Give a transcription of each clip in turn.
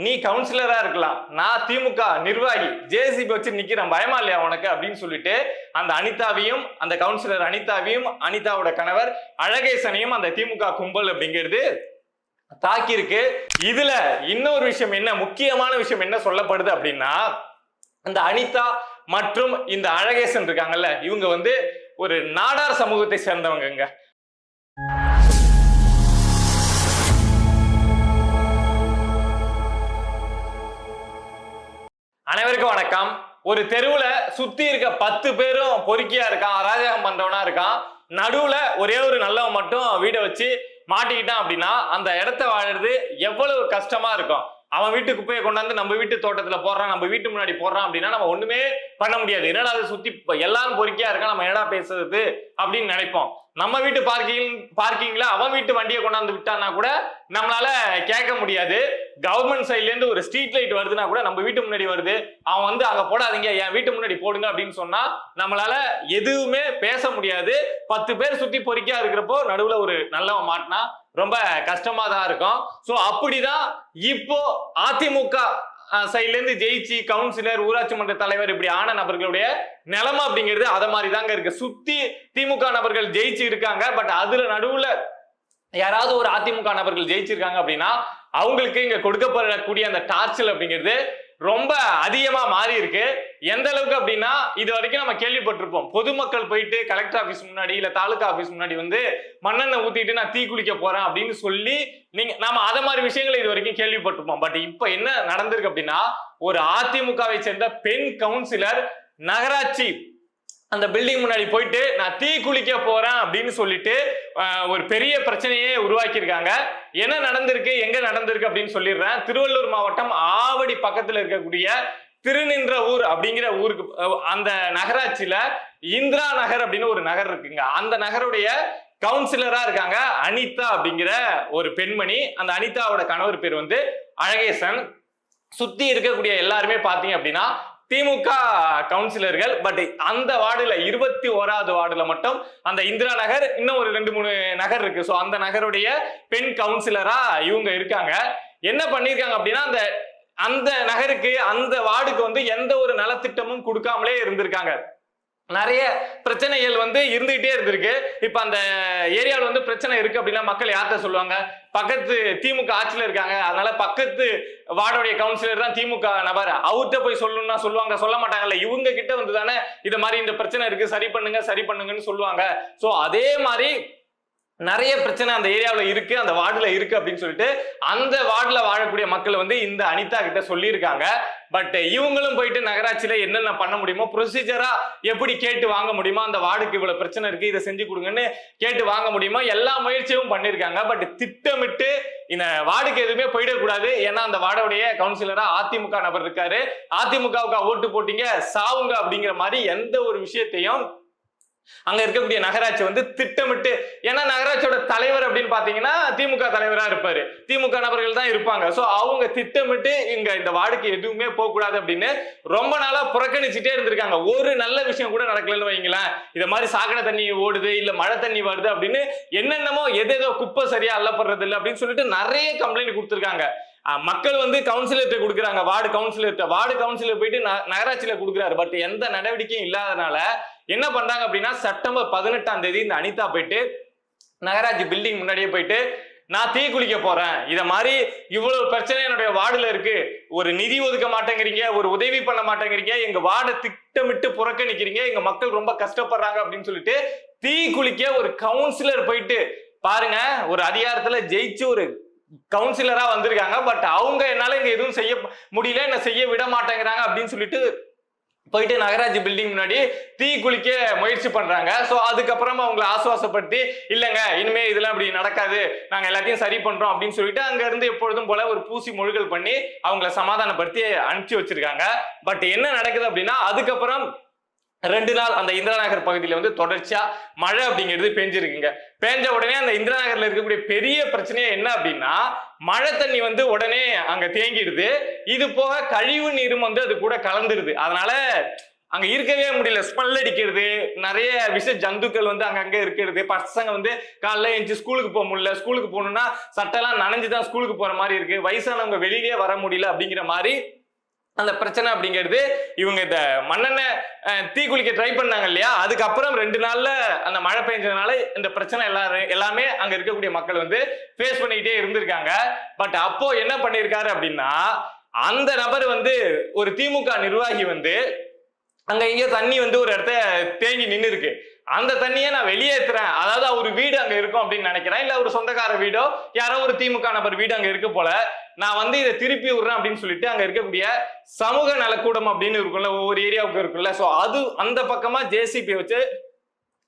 நீ கவுன்சிலரா இருக்கலாம். நான் திமுக நிர்வாகி. ஜேசிபி வச்சு நிக்கிறேன். பயமா இல்லையா உனக்கு? அப்படின்னு சொல்லிட்டு அந்த அனிதாவையும் அந்த கவுன்சிலர் அனிதாவையும் அனிதாவோட கணவர் அழகேசனையும் அந்த திமுக கும்பல் அப்படிங்கிறது தாக்கியிருக்கு. இதுல இன்னொரு விஷயம் என்ன? முக்கியமான விஷயம் என்ன சொல்லப்படுது அப்படின்னா அந்த அனிதா மற்றும் இந்த அழகேசன் இருக்காங்கல்ல இவங்க வந்து ஒரு நாடார் சமூகத்தை சேர்ந்தவங்கங்க. அனைவருக்கும் வணக்கம். ஒரு தெருவுல சுத்தி இருக்க பத்து பேரும் பொறுக்கியா இருக்கான் அராஜகம் பண்றவனா இருக்கான். நடுவுல ஒரே ஒரு நல்லவன் மட்டும் வீடை வச்சு மாட்டிக்கிட்டான் அப்படின்னா அந்த இடத்த வாழறது எவ்வளவு கஷ்டமா இருக்கும். அவன் வீட்டு குப்பையை கொண்டாந்து நம்ம வீட்டு தோட்டத்துல போடுறான் நம்ம வீட்டு முன்னாடி போடுறான் அப்படின்னா நம்ம ஒண்ணுமே பண்ண முடியாது. என்னடா அதை சுத்தி எல்லாரும் பொறுக்கியா இருக்கா நம்ம என்னடா பேசுறது அப்படின்னு நினைப்போம். நம்ம வீட்டு பார்க்கிங் பார்க்கிங்ல அவன் வீட்டு வண்டியை கொண்டாந்து விட்டான்னா கூட நம்மளால கேட்க முடியாது. கவர்மெண்ட் சைட்லேருந்து ஒரு ஸ்ட்ரீட் லைட் வருதுன்னா கூட நம்ம வீட்டு முன்னாடி வருது. அவன் வந்து அங்கே போடாதீங்க என் வீட்டு முன்னாடி போடுங்க அப்படின்னு சொன்னா நம்மளால எதுவுமே பேச முடியாது. பத்து பேர் சுத்தி பொறிக்கா இருக்கிறப்போ நடுவில் ஒரு நல்லவன் மாட்டினா ரொம்ப கஷ்டமா தான் இருக்கும். ஸோ அப்படிதான் இப்போ அதிமுக சைட்லேருந்து ஜெயிச்சு கவுன்சிலர் ஊராட்சி மன்ற தலைவர் இப்படி ஆன நபர்களுடைய நிலைமை அப்படிங்கிறது அதை மாதிரி தாங்க இருக்கு. சுத்தி திமுக நபர்கள் ஜெயிச்சு இருக்காங்க பட் அதுல நடுவுல யாராவது ஒரு அதிமுக நபர்கள் ஜெயிச்சிருக்காங்க அப்படின்னா அவங்களுக்கு இங்க கொடுக்கப்படக்கூடிய அந்த டார்ச்சல் அப்படிங்கிறது ரொம்ப அதிகமா மாறி இருக்கு. எந்த அளவுக்கு அப்படின்னா இது வரைக்கும் நம்ம கேள்விப்பட்டிருப்போம். பொதுமக்கள் போயிட்டு கலெக்டர் ஆஃபீஸ் முன்னாடி இல்ல தாலுகா ஆஃபீஸ் முன்னாடி வந்து மண்ணெண்ணெய் ஊத்திட்டு நான் தீ குளிக்க போறேன் அப்படின்னு சொல்லி நீங்க நாம அத மாதிரி விஷயங்களை இது வரைக்கும் கேள்விப்பட்டிருப்போம். பட் இப்போ என்ன நடந்திருக்கு அப்படின்னா ஒரு அதிமுகவை சேர்ந்த பெண் கவுன்சிலர் நகராட்சி அந்த பில்டிங் முன்னாடி போயிட்டு நான் தீ குளிக்க போறேன் அப்படின்னு சொல்லிட்டு ஒரு பெரிய பிரச்சனையே உருவாக்கியிருக்காங்க. என்ன நடந்திருக்கு எங்க நடந்திருக்கு அப்படின்னு சொல்லிடுறேன். திருவள்ளூர் மாவட்டம் ஆவடி பக்கத்துல இருக்கக்கூடிய திருநின்ற ஊர் அப்படிங்கிற ஊருக்கு அந்த நகராட்சியில இந்திரா நகர் அப்படின்னு ஒரு நகர் இருக்குங்க. அந்த நகருடைய கவுன்சிலரா இருக்காங்க அனிதா அப்படிங்கிற ஒரு பெண்மணி. அந்த அனிதாவோட கணவர் பேர் வந்து அழகேசன். சுத்தி இருக்கக்கூடிய எல்லாருமே பாத்தீங்க அப்படின்னா திமுக கவுன்சிலர்கள் பட் அந்த வார்டுல இருபத்தி ஓராவது வார்டுல மட்டும் அந்த இந்திரா நகர் இன்னும் ஒரு ரெண்டு மூணு நகர் இருக்கு. ஸோ அந்த நகருடைய பெண் கவுன்சிலரா இவங்க இருக்காங்க. என்ன பண்ணிருக்காங்க அப்படின்னா அந்த அந்த நகருக்கு அந்த வார்டுக்கு வந்து எந்த ஒரு நலத்திட்டமும் கொடுக்காமலே இருந்திருக்காங்க. நிறைய பிரச்சனைகள் வந்து இருந்துகிட்டே இருந்திருக்கு. இப்போ அந்த ஏரியாவில் வந்து பிரச்சனை இருக்கு அப்படின்னா மக்கள் யார்கிட்ட சொல்லுவாங்க? பக்கத்து திமுக ஆட்சியில் இருக்காங்க. அதனால பக்கத்து வார்டுடைய கவுன்சிலர் தான் திமுக நபர். அவர்கிட்ட போய் சொல்லணும்னா சொல்லுவாங்க. சொல்ல மாட்டாங்கல்ல. இவங்க கிட்ட வந்து தானே இது மாதிரி இந்த பிரச்சனை இருக்கு. சரி பண்ணுங்க சரி பண்ணுங்கன்னு சொல்லுவாங்க. ஸோ அதே மாதிரி நிறைய பிரச்சனை அந்த ஏரியாவில் இருக்கு அந்த வார்டில் இருக்கு அப்படின்னு சொல்லிட்டு அந்த வார்டில் வாழக்கூடிய மக்கள் வந்து இந்த அனிதா கிட்ட சொல்லியிருக்காங்க. பட் இவங்களும் போயிட்டு நகராட்சியில என்னென்ன பண்ண முடியுமோ ப்ரொசீஜரா எப்படி கேட்டு வாங்க முடியுமோ அந்த வார்டுக்கு இவ்வளவு பிரச்சனை இருக்கு இதை செஞ்சு கொடுங்கன்னு கேட்டு வாங்க முடியுமோ எல்லா முயற்சியும் பண்ணிருக்காங்க பட் திட்டமிட்டு இந்த வார்டுக்கு எதுவுமே போயிடக்கூடாது. ஏன்னா அந்த வார்டுடைய கவுன்சிலரா அதிமுக நபர் இருக்காரு. அதிமுகவுக்கு ஓட்டு போட்டீங்க சாவுங்க அப்படிங்கிற மாதிரி எந்த ஒரு விஷயத்தையும் அங்க இருக்கக்கூடிய நகராட்சி வந்து திட்டமிட்டு ஏன்னா நகராட்சியோட தலைவர் அப்படின்னு பாத்தீங்கன்னா திமுக தலைவரா இருப்பாரு. திமுக நபர்கள் தான் இருப்பாங்க. சோ அவங்க திட்டமிட்டு இங்க இந்த வார்டுக்கு எதுவுமே போக கூடாது அப்படின்னு ரொம்ப நாளா புறக்கணிச்சுட்டே இருந்திருக்காங்க. ஒரு நல்ல விஷயம் கூட நடக்கலன்னு வைங்களேன். இந்த மாதிரி சாக்கடை தண்ணி ஓடுது இல்ல மழை தண்ணி வருது அப்படின்னு என்னென்னமோ எது ஏதோ குப்பை சரியா அல்லப்படுறது இல்லை அப்படின்னு சொல்லிட்டு நிறைய கம்ப்ளைண்ட் கொடுத்துருக்காங்க. மக்கள் வந்து கவுன்சிலர்கிட்ட கொடுக்குறாங்க. வார்டு கவுன்சிலர்கிட்ட வார்டு கவுன்சிலர் போயிட்டு நகராட்சியில கொடுக்குறாரு. பட் எந்த நடவடிக்கையும் இல்லாதனால என்ன பண்றாங்க அப்படின்னா செப்டம்பர் பதினெட்டாம் தேதி இந்த அனிதா போயிட்டு நகராட்சி பில்டிங் முன்னாடியே போயிட்டு நான் தீ குளிக்க போறேன். இதை மாதிரி இவ்வளவு பிரச்சனை என்னுடைய வார்டுல இருக்கு. ஒரு நிதி ஒதுக்க மாட்டேங்கிறீங்க ஒரு உதவி பண்ண மாட்டேங்கிறீங்க எங்க வார்டை திட்டமிட்டு புறக்கணிக்கிறீங்க எங்க மக்கள் ரொம்ப கஷ்டப்படுறாங்க அப்படின்னு சொல்லிட்டு தீ குளிக்க ஒரு கவுன்சிலர் போயிட்டு பாருங்க ஒரு அதிகாரத்துல ஜெயிச்சு ஒரு கவுன்சிலரா வந்திருக்காங்க. பட் அவங்க என்னால இங்க எதுவும் செய்ய முடியல என்ன செய்ய விட மாட்டேங்கிறாங்க அப்படின்னு சொல்லிட்டு போயிட்டு நகராட்சி பில்டிங் முன்னாடி தீ குளிக்க முயற்சி பண்றாங்க. ஸோ அதுக்கப்புறமா அவங்களை ஆசுவாசப்படுத்தி இல்லைங்க இனிமே இதெல்லாம் இப்படி நடக்காது. நாங்க எல்லாத்தையும் சரி பண்றோம் அப்படின்னு சொல்லிட்டு அங்க இருந்து எப்பொழுதும் போல ஒரு பூசி மொழிகள் பண்ணி அவங்கள சமாதானப்படுத்தி அனுப்பிச்சு வச்சிருக்காங்க. பட் என்ன நடக்குது அப்படின்னா அதுக்கப்புறம் ரெண்டு நாள் அந்த இந்திரா நகர் வந்து தொடர்ச்சியா மழை அப்படிங்கிறது பெஞ்சிருக்குங்க. பேஞ்ச உடனே அந்த இந்திரா நகர்ல இருக்கக்கூடிய பெரிய பிரச்சனையே என்ன அப்படின்னா மழை தண்ணி வந்து உடனே அங்க தேங்கிடுது. இது போக கழிவு நீரும் வந்து அது கூட கலந்துருது. அதனால அங்க இருக்கவே முடியல. ஸ்மெல் அடிக்கிறது நிறைய விஷ ஜந்துக்கள் வந்து அங்கங்க இருக்கிறது. பசங்க வந்து காலைல எழுந்து ஸ்கூலுக்கு போக முடியல. ஸ்கூலுக்கு போகணும்னா சட்டெல்லாம் நனைஞ்சுதான் ஸ்கூலுக்கு போற மாதிரி இருக்கு. வயசானவங்க வெளியிலே வர முடியல அப்படிங்கிற மாதிரி அந்த பிரச்சனை அப்படிங்கிறது இவங்க இந்த மண்ணெண்ணெய் தீக்குளிக்க தீ குளிக்க ட்ரை பண்ணாங்க இல்லையா? அதுக்கப்புறம் ரெண்டு நாள்ல அந்த மழை பெஞ்சதுனால இந்த பிரச்சனை எல்லாரும் எல்லாமே அங்க இருக்கக்கூடிய மக்கள் வந்து ஃபேஸ் பண்ணிக்கிட்டே இருந்திருக்காங்க. பட் அப்போ என்ன பண்ணியிருக்காரு அப்படின்னா அந்த நபர் வந்து ஒரு திமுக நிர்வாகி வந்து அங்க இங்க தண்ணி வந்து ஒரு இடத்த தேங்கி நின்னு இருக்கு அந்த தண்ணியை நான் வெளியேற்றுறேன் அதாவது அவர் வீடு அங்க இருக்கும் அப்படின்னு நினைக்கிறேன். இல்ல ஒரு சொந்தக்கார வீடோ யாரோ ஒரு திமுக நபர் வீடு அங்க இருக்க போல நான் வந்து இதை திருப்பி விடுறேன் அப்படின்னு சொல்லிட்டு அங்க இருக்கக்கூடிய சமூக நலக்கூடம் அப்படின்னு இருக்கும்ல ஒவ்வொரு ஏரியாவுக்கு இருக்கும்ல. சோ அது அந்த பக்கமா ஜேசிபி வச்சு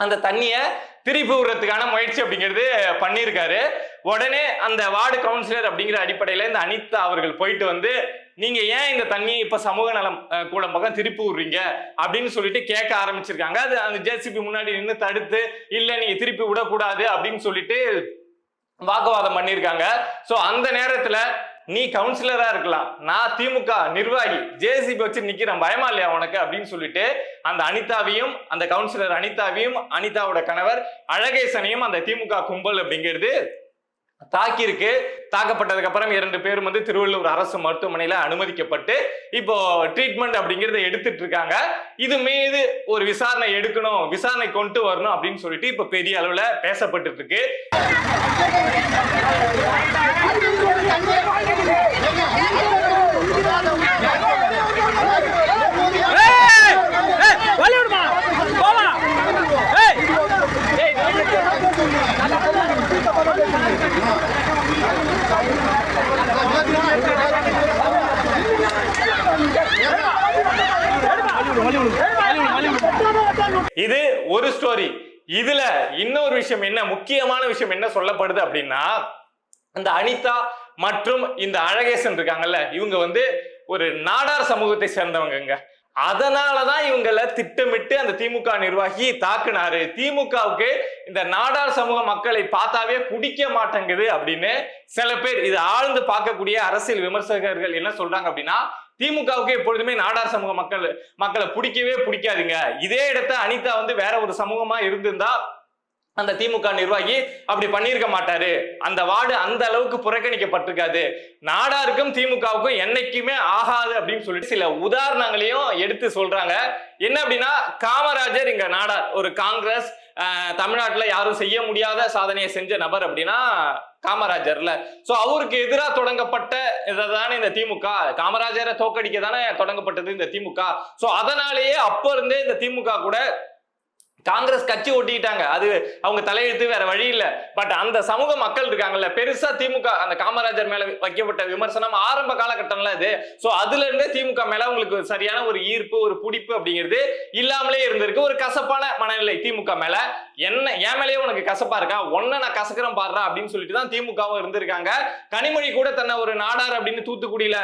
அந்த தண்ணியை திருப்பி விடுறதுக்கான முயற்சி அப்படிங்கிறது பண்ணியிருக்காரு. உடனே அந்த வார்டு கவுன்சிலர் அப்படிங்கிற அடிப்படையில இந்த அனிதா அவர்கள் போயிட்டு வந்து நீங்க ஏன் இந்த தண்ணியை இப்ப சமூக நலம் கூட பக்கம் திருப்பி விடுறீங்க? அப்படின்னு சொல்லிட்டு கேட்க ஆரம்பிச்சிருக்காங்க. அது அந்த ஜேசிபி முன்னாடி நின்று தடுத்து இல்ல நீங்க திருப்பி விடக்கூடாது அப்படின்னு சொல்லிட்டு வாக்குவாதம் பண்ணியிருக்காங்க ஸோ அந்த நேரத்துல நீ கவுன்சிலரா இருக்கலாம். நான் திமுக நிர்வாகி ஜேசிபி வச்சு நிக்கிறேன். பயமா இல்லையா உனக்கு? அப்படின்னு சொல்லிட்டு அந்த அனிதாவையும் அந்த கவுன்சிலர் அனிதாவையும் அனிதாவோட கணவர் அழகேசனையும் அந்த திமுக கும்பல் அப்படிங்கிறது தாக்கியிருக்கு. தாக்கப்பட்டதுக்கு அப்புறம் இரண்டு பேரும் வந்து திருவள்ளூர் அரசு மருத்துவமனையில அனுமதிக்கப்பட்டு இப்போ ட்ரீட்மெண்ட் அப்படிங்கறத எடுத்துட்டு இருக்காங்க. இது மீது ஒரு விசாரணை எடுக்கணும் விசாரணை கொண்டு வரணும் அப்படின்னு சொல்லிட்டு இப்ப பெரிய அளவுல பேசப்பட்டு இருக்கு. இது ஒரு ஸ்டோரி இதுல இன்னொரு விஷயம் என்ன முக்கியமான விஷயம் என்ன சொல்லப்படுது அப்படின்னா அந்த அனிதா மற்றும் இந்த அழகேசன் இருக்காங்கல்ல இவங்க வந்து ஒரு நாடார் சமூகத்தை சேர்ந்தவங்கங்க. அதனாலதான் இவங்கள திட்டமிட்டு அந்த திமுக நிர்வாகி தாக்குனாரு. திமுகவுக்கு இந்த நாடார் சமூக மக்களை பார்த்தாவே பிடிக்க மாட்டேங்குது அப்படின்னு சில பேர் இது ஆழ்ந்து பார்க்கக்கூடிய அரசியல் விமர்சகர்கள் என்ன சொல்றாங்க அப்படின்னா திமுகவுக்கு எப்பொழுதுமே நாடார் சமூக மக்கள் மக்களை பிடிக்கவே பிடிக்காதுங்க. இதே இடத்த அனிதா வந்து வேற ஒரு சமூகமா இருந்திருந்தா அந்த திமுக நிர்வாகி அப்படி பண்ணியிருக்க மாட்டாரு. அந்த வார்டு அந்த அளவுக்கு புறக்கணிக்கப்பட்டிருக்காது. நாடாருக்கும் திமுகவுக்கும் என்னைக்குமே ஆகாது அப்படின்னு சொல்லிட்டு சில உதாரணங்களையும் எடுத்து சொல்றாங்க. என்ன அப்படின்னா காமராஜர் இங்க நாடார் ஒரு காங்கிரஸ் தமிழ்நாட்டுல யாரும் செய்ய முடியாத சாதனையை செஞ்ச நபர் அப்படின்னா காமராஜர்ல. சோ அவருக்கு எதிராக தொடங்கப்பட்ட இதை தானே இந்த திமுக. காமராஜரை தோக்கடிக்க தானே தொடங்கப்பட்டது இந்த திமுக. சோ அதனாலேயே அப்போ இருந்தே இந்த திமுக கூட காங்கிரஸ் கட்சி ஒட்டிக்கிட்டாங்க. அது அவங்க தலையெழுத்து வேற வழி இல்ல. பட் அந்த சமூக மக்கள் இருக்காங்கல்ல பெருசா திமுக அந்த காமராஜர் மேல வைக்கப்பட்ட விமர்சனம் ஆரம்ப காலகட்டம்ல இது சோ அதுல இருந்தே திமுக மேல உங்களுக்கு சரியான ஒரு ஈர்ப்பு ஒரு பிடிப்பு அப்படிங்கிறது இல்லாமலே இருந்திருக்கு. ஒரு கசப்பான மனநிலை திமுக மேல. என்ன என் மேலேயே உனக்கு கசப்பா இருக்கா? ஒன்ன நான் கசக்கிறேன் பாடுறா அப்படின்னு சொல்லிட்டு தான் திமுகவும் இருந்திருக்காங்க. கனிமொழி கூட தன்னை ஒரு நாடார் அப்படின்னு தூத்துக்குடியில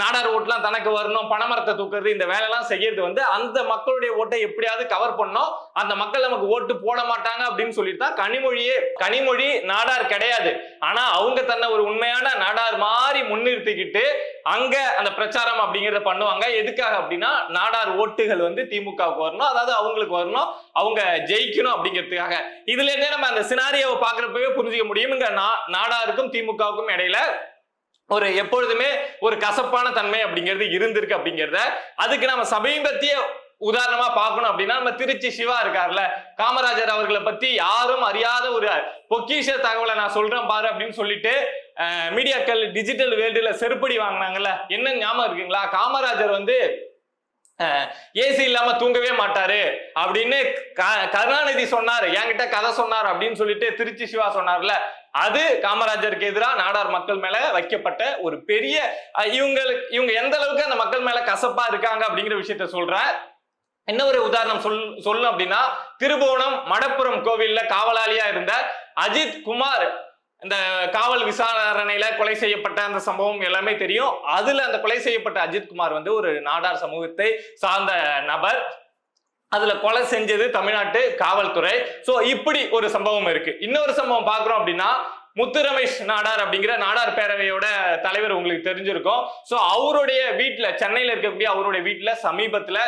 நாடார் ஓட்டுலாம் தனக்கு வரணும் பணமரத்தை தூக்குறது இந்த வேலையெல்லாம் செய்யறது வந்து அந்த மக்களுடைய ஓட்டை எப்படியாவது கவர் பண்ணோம் அந்த மக்கள் நமக்கு ஓட்டு போட மாட்டாங்க அப்படின்னு சொல்லிட்டு தான் கனிமொழியே கனிமொழி நாடார் கிடையாது. ஆனா அவங்க தன்னை ஒரு உண்மையான நாடார் மாதிரி முன்னிறுத்திக்கிட்டு அங்க அந்த பிரச்சாரம் அப்படிங்கறத பண்ணுவாங்க. எதுக்காக அப்படின்னா நாடார் ஓட்டுகள் வந்து திமுகவுக்கு வரணும். அதாவது அவங்களுக்கு வரணும். அவங்க ஜெயிக்கணும் அப்படிங்கிறதுக்காக. இதுல இருந்தே நம்ம அந்த சினாரியாவை பாக்குறப்பவே புரிஞ்சுக்க முடியும். இங்க நா- நாடாருக்கும் திமுகவுக்கும் இடையில ஒரு எப்பொழுதுமே ஒரு கசப்பான தன்மை அப்படிங்கிறது இருந்திருக்கு அப்படிங்கிறத. அதுக்கு நம்ம சமீபத்திய உதாரணமா பார்க்கணும் அப்படின்னா நம்ம திருச்சி சிவா இருக்கார்ல காமராஜர் அவர்களை பத்தி யாரும் அறியாத ஒரு பொக்கிஷ தகவலை நான் சொல்றேன் பாரு அப்படின்னு சொல்லிட்டு மீடியாக்கள் டிஜிட்டல் வேர்ல்டுல செருப்படி வாங்கினாங்கல்ல என்ன ஞாபகம் இருக்குங்களா? காமராஜர் வந்து ஏசி இல்லாம தூங்கவே மாட்டாரு அப்படின்னு க- கருணாநிதி சொன்னாரு என்கிட்ட கதை சொன்னார் அப்படின்னு சொல்லிட்டு திருச்சி சிவா சொன்னார்ல. அது காமராஜருக்கு எதிராக நாடார் மக்கள் மேல வைக்கப்பட்ட ஒரு பெரிய இவங்களுக்கு இவங்க எந்த அளவுக்கு அந்த மக்கள் மேல கசப்பா இருக்காங்க அப்படிங்கிற விஷயத்த சொல்றேன் என்ன ஒரு உதாரணம் சொல் சொல்லணும் அப்படின்னா திருபுவனம் மடப்புரம் கோவில்ல காவலாளியா இருந்த அஜித் குமார் இந்த காவல் விசாரணையில கொலை செய்யப்பட்ட அந்த சம்பவம் எல்லாமே தெரியும். அதுல அந்த கொலை செய்யப்பட்ட அஜித் குமார் வந்து ஒரு நாடார் சமூகத்தை சார்ந்த நபர். அதுல கொலை செஞ்சது தமிழ்நாட்டு காவல்துறை. சோ இப்படி ஒரு சம்பவம் இருக்கு. இன்னொரு சம்பவம் பாக்குறோம் அப்படின்னா முத்து ரமேஷ் நாடார் அப்படிங்கிற நாடார் பேரவையோட தலைவர் உங்களுக்கு தெரிஞ்சிருக்கும். சோ அவருடைய வீட்டுல சென்னையில இருக்கக்கூடிய அவருடைய வீட்டுல சமீபத்துல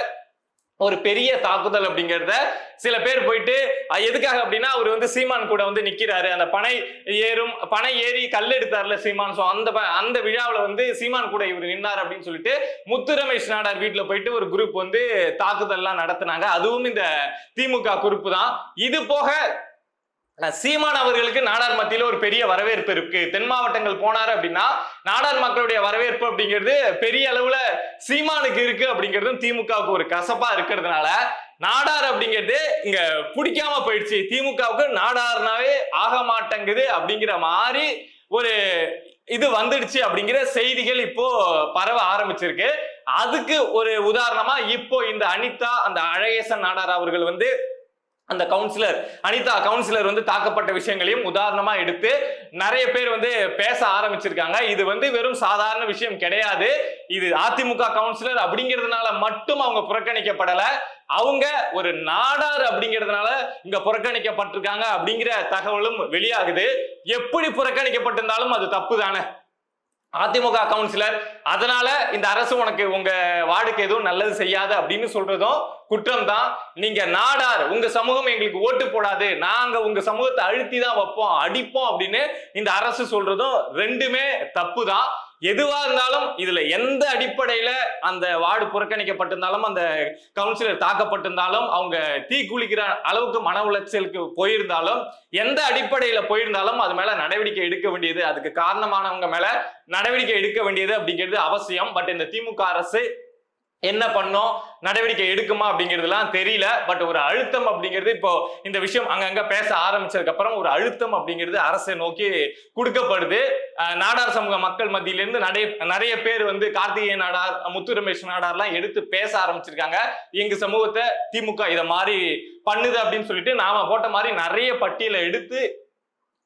ஒரு பெரிய தாக்குதல் அப்படிங்கிறத சில பேர் போயிட்டு எதுக்காக? அப்படின்னா அவர் வந்து சீமான் கூட வந்து நிக்கிறாரு. அந்த பனை ஏறும் பனை ஏறி கல் எடுத்தார்ல சீமான். ஸோ அந்த ப- அந்த விழாவில் வந்து சீமான் கூட இவர் நின்னார் அப்படின்னு சொல்லிட்டு முத்து ரமேஷ் நாடார் வீட்டில் போயிட்டு ஒரு குரூப் வந்து தாக்குதல்லாம் நடத்துனாங்க. அதுவும் இந்த திமுக குறிப்பு தான். இது போக சீமான் அவர்களுக்கு நாடார் மத்தியில ஒரு பெரிய வரவேற்பு இருக்கு. தென் மாவட்டங்கள் போனாரு அப்படின்னா நாடார் மக்களுடைய வரவேற்பு அப்படிங்கிறது பெரிய அளவுல சீமானுக்கு இருக்கு அப்படிங்கிறதும் திமுகவுக்கு ஒரு கசப்பா இருக்கிறதுனால நாடார் அப்படிங்கிறது இங்க பிடிக்காம போயிடுச்சு. திமுகவுக்கு நாடார்னாவே ஆக மாட்டேங்குது அப்படிங்கிற மாதிரி ஒரு இது வந்துடுச்சு அப்படிங்கிற செய்திகள் இப்போ பரவ ஆரம்பிச்சிருக்கு. அதுக்கு ஒரு உதாரணமா இப்போ இந்த அனிதா அந்த அழகேசன் நாடார் அவர்கள் வந்து அந்த கவுன்சிலர் அனிதா கவுன்சிலர் வந்து தாக்கப்பட்ட விஷயங்களையும் உதாரணமா எடுத்து நிறைய பேர் வந்து பேச ஆரம்பிச்சிருக்காங்க. இது வந்து வெறும் சாதாரண விஷயம் கிடையாது. இது அதிமுக கவுன்சிலர் அப்படிங்கிறதுனால மட்டும் அவங்க புறக்கணிக்கப்படல. அவங்க ஒரு நாடார் அப்படிங்கிறதுனால இங்க புறக்கணிக்கப்பட்டிருக்காங்க அப்படிங்கிற தகவலும் வெளியாகுது. எப்படி புறக்கணிக்கப்பட்டிருந்தாலும் அது தப்பு தானே அதிமுக கவுன்சிலர். அதனால இந்த அரசு உனக்கு உங்க வார்டுக்கு எதுவும் நல்லது செய்யாது அப்படின்னு சொல்றதும் குற்றம் தான் நீங்க நாடார் உங்க சமூகம் எங்களுக்கு ஓட்டு போடாது. நாங்க உங்க சமூகத்தை அழுத்தி தான் வைப்போம் அடிப்போம் அப்படின்னு இந்த அரசு சொல்றதும் ரெண்டுமே தப்பு தான் எதுவா இருந்தாலும் இதுல எந்த அடிப்படையில அந்த வார்டு புறக்கணிக்கப்பட்டிருந்தாலும் அந்த கவுன்சிலர் தாக்கப்பட்டிருந்தாலும் அவங்க தீ குளிக்கிற அளவுக்கு மன உளைச்சலுக்கு போயிருந்தாலும் எந்த அடிப்படையில போயிருந்தாலும் அது மேல நடவடிக்கை எடுக்க வேண்டியது. அதுக்கு காரணமானவங்க மேல நடவடிக்கை எடுக்க வேண்டியது அப்படிங்கிறது அவசியம். பட் இந்த திமுக அரசு என்ன பண்ணோம்? நடவடிக்கை எடுக்குமா அப்படிங்கிறதுலாம் தெரியல. பட் ஒரு அழுத்தம் அப்படிங்கிறது இப்போ இந்த விஷயம் அங்கங்க பேச ஆரம்பிச்சதுக்கு அப்புறம் ஒரு அழுத்தம் அப்படிங்கிறது அரசை நோக்கி கொடுக்கப்படுது. நாடார் சமூக மக்கள் மத்தியிலிருந்து நிறைய நிறைய பேர் வந்து கார்த்திகேய நாடார் முத்து ரமேஷ் நாடார்லாம் எடுத்து பேச ஆரம்பிச்சிருக்காங்க. எங்க சமூகத்தை திமுக இதை மாதிரி பண்ணுது அப்படின்னு சொல்லிட்டு நாம போட்ட மாதிரி நிறைய பட்டியலை எடுத்து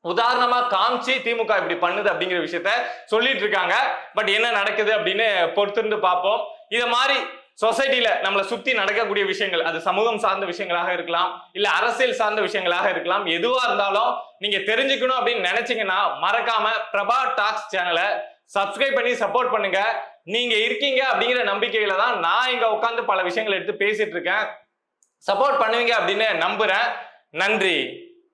உதாரணமா காமிச்சு திமுக இப்படி பண்ணுது அப்படிங்கிற விஷயத்த சொல்லிட்டு இருக்காங்க. பட் என்ன நடக்குது அப்படின்னு பொறுத்திருந்து பார்ப்போம். இதை மாதிரி சொசைட்டில நம்மளை சுத்தி நடக்கக்கூடிய விஷயங்கள் அது சமூகம் சார்ந்த விஷயங்களாக இருக்கலாம் இல்ல அரசியல் சார்ந்த விஷயங்களாக இருக்கலாம் எதுவா இருந்தாலும் நீங்க தெரிஞ்சுக்கணும் அப்படின்னு நினைச்சீங்கன்னா மறக்காம பிரபா டாக்ஸ் சேனலை சப்ஸ்கிரைப் பண்ணி சப்போர்ட் பண்ணுங்க. நீங்க இருக்கீங்க அப்படிங்கிற நம்பிக்கையில தான் நான் இங்க உட்காந்து பல விஷயங்களை எடுத்து பேசிட்டு இருக்கேன். சப்போர்ட் பண்ணுவீங்க அப்படின்னு நம்புறேன். நன்றி.